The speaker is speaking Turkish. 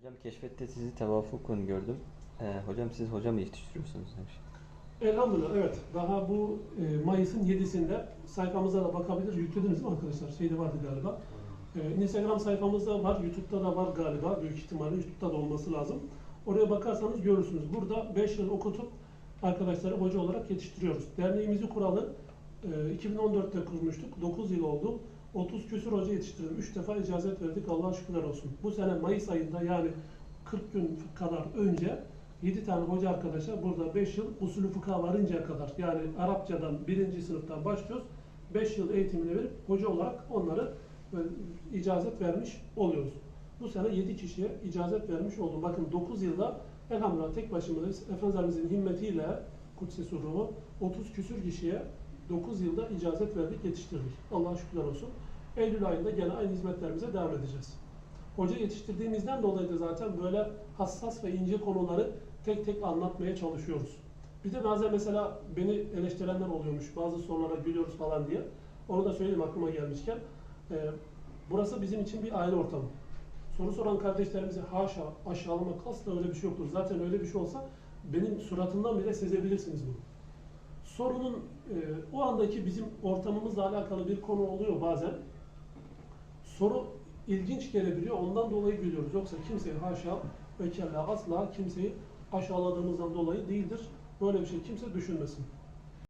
Hocam keşfette sizi tevafukken gördüm. Ee, hocam siz hoca mı yetiştiriyorsunuz demiş. Elhamdülillah evet. Daha bu e, Mayıs'ın 7'sinde sayfamıza da bakabilir. Yüklediniz mi arkadaşlar? Şeyde vardı galiba. E, Instagram sayfamızda var. YouTube'da da var galiba. Büyük ihtimalle YouTube'da da olması lazım. Oraya bakarsanız görürsünüz. Burada 5 yıl okutup arkadaşları hoca olarak yetiştiriyoruz. Derneğimizi kuralı e, 2014'te kurmuştuk. 9 yıl oldu. 30 küsur hoca yetiştirdim. 3 defa icazet verdik. Allah'a şükürler olsun. Bu sene Mayıs ayında yani 40 gün kadar önce 7 tane hoca arkadaşlar burada 5 yıl usulü fıkha varıncaya kadar yani Arapçadan 1. sınıftan başlıyoruz. 5 yıl eğitimini verip hoca olarak onları böyle icazet vermiş oluyoruz. Bu sene 7 kişiye icazet vermiş oldum. Bakın 9 yılda elhamdülillah tek başımızdayız. Efendimizin himmetiyle Kudsi Surruhu 30 küsür kişiye 9 yılda icazet verdik, yetiştirdik. Allah'a şükürler olsun. Eylül ayında gene aynı hizmetlerimize devam edeceğiz. Hoca yetiştirdiğimizden dolayı da zaten böyle hassas ve ince konuları tek tek anlatmaya çalışıyoruz. Bir de bazen mesela beni eleştirenler oluyormuş. Bazı sorulara gülüyoruz falan diye. Onu da söyleyeyim aklıma gelmişken. Ee, burası bizim için bir aile ortamı. Soru soran kardeşlerimize haşa aşağılamak asla öyle bir şey yoktur. Zaten öyle bir şey olsa benim suratımdan bile sezebilirsiniz bunu. Sorunun e, o andaki bizim ortamımızla alakalı bir konu oluyor bazen. Soru ilginç gelebiliyor. Ondan dolayı gülüyoruz. Yoksa kimseyi haşa ve asla kimseyi aşağıladığımızdan dolayı değildir. Böyle bir şey kimse düşünmesin.